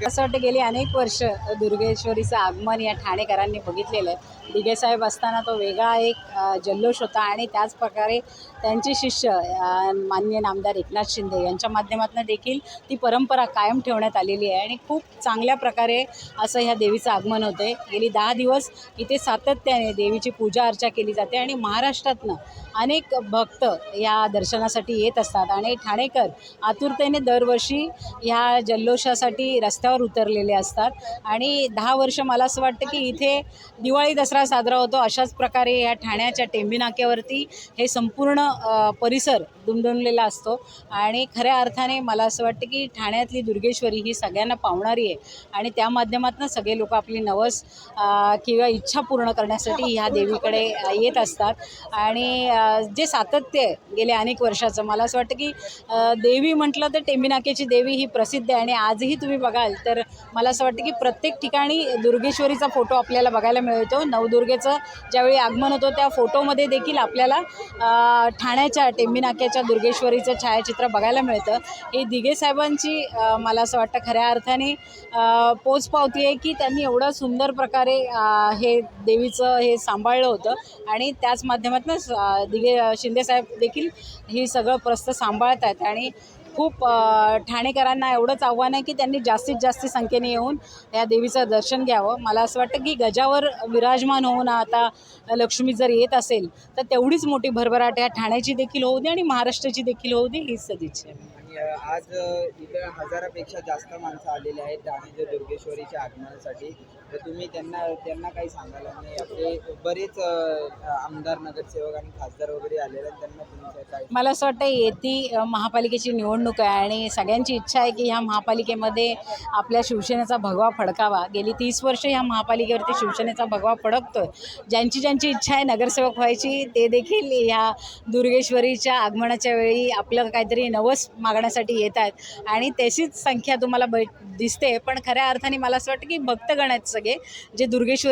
असं वाटतं गेली अनेक वर्ष दुर्गेश्वरीचं आगमन या ठाणेकरांनी बघितलेलं आहे. दिगेसाहेब असताना तो वेगळा एक जल्लोष होता आणि त्याच प्रकारे त्यांचे शिष्य मान्य नामदार एकनाथ शिंदे यांच्या माध्यमातून देखील ती परंपरा कायम ठेवण्यात आलेली आहे. आणि खूप चांगल्या प्रकारे असं ह्या देवीचं आगमन होते गेली दहा दिवस इथे सातत्याने देवीची पूजा अर्चा केली जाते आणि महाराष्ट्रातनं अनेक भक्त या दर्शनासाठी येत असतात. आणि ठाणेकर आतुरतेने दरवर्षी ह्या जल्लोषासाठी रस्त्यावर उतरलेले असतात. आणि दहा वर्ष मला असं वाटतं की इथे दिवाळी दसरा साजरा होतो अशाच प्रकारे या ठाण्याच्या टेंबीनाक्यावरती हे संपूर्ण परिसर दुमदुमलेला असतो. आणि खऱ्या अर्थाने मला असं वाटतं की ठाण्यातली दुर्गेश्वरी ही सगळ्यांना पावणारी आहे. आणि त्या माध्यमातून सगळे लोक आपली नवस किंवा इच्छा पूर्ण करण्यासाठी ह्या देवीकडे येत असतात. आणि जे सातत्य आहे गेल्या अनेक वर्षाचं मला असं वाटतं की देवी म्हटलं तर टेंबी देवी ही प्रसिद्ध आहे. आणि आजही तुम्ही बघाल तर मला असं वाटतं की प्रत्येक ठिकाणी दुर्गेश्वरीचा फोटो आपल्याला बघायला मिळतो. नवदुर्गेचं ज्यावेळी आगमन होतं त्या फोटोमध्ये देखील आपल्याला ठाण्याच्या टेंबीनाक्याच्या दुर्गेश्वरीचं छायाचित्र बघायला मिळतं. ही दिघे साहेबांची मला असं वाटतं खऱ्या अर्थाने पोचपावती आहे की त्यांनी एवढं सुंदर प्रकारे हे देवीचं हे सांभाळलं होतं आणि त्याच माध्यमातून दिघे शिंदेसाहेब देखील ही सगळं प्रस्त सांभाळत आहेत आणि खूप ठाणेकरांना एवढंच आव्हान आहे की त्यांनी जास्तीत जास्त संख्येने येऊन या देवीचं दर्शन घ्यावं. मला असं वाटतं की गजावर विराजमान होऊन आता लक्ष्मी जर येत असेल तर तेवढीच मोठी भरभराट या ठाण्याची देखील होऊ दे आणि महाराष्ट्राची देखील होऊ दे हीच सदिच्छा आहे. आज इथं हजारापेक्षा जास्त माणसं आलेली आहेत ठाणे दुर्गेश्वरीच्या आगमनासाठी. तर तुम्ही त्यांना त्यांना काही सांगायला नाही आपले बरेच आमदार नगरसेवक आणि खासदार वगैरे आलेले आहेत त्यांना तुमचं काय मला असं वाटतं येती महापालिकेची निवडणूक आहे आणि सगळ्यांची इच्छा आहे की ह्या महापालिकेमध्ये आपल्या शिवसेनेचा भगवा फडकावा. गेली तीस वर्ष ह्या महापालिकेवरती शिवसेनेचा भगवा फडकतोय. ज्यांची ज्यांची इच्छा आहे नगरसेवक व्हायची ते देखील ह्या दुर्गेश्वरीच्या आगमनाच्या वेळी आपलं काहीतरी नवस मागण्यासाठी येत आहेत आणि त्याचीच संख्या तुम्हाला बै दिसते. पण खऱ्या अर्थाने मला असं वाटतं की भक्तगण आहेत सगळे जे दुर्गेश्वर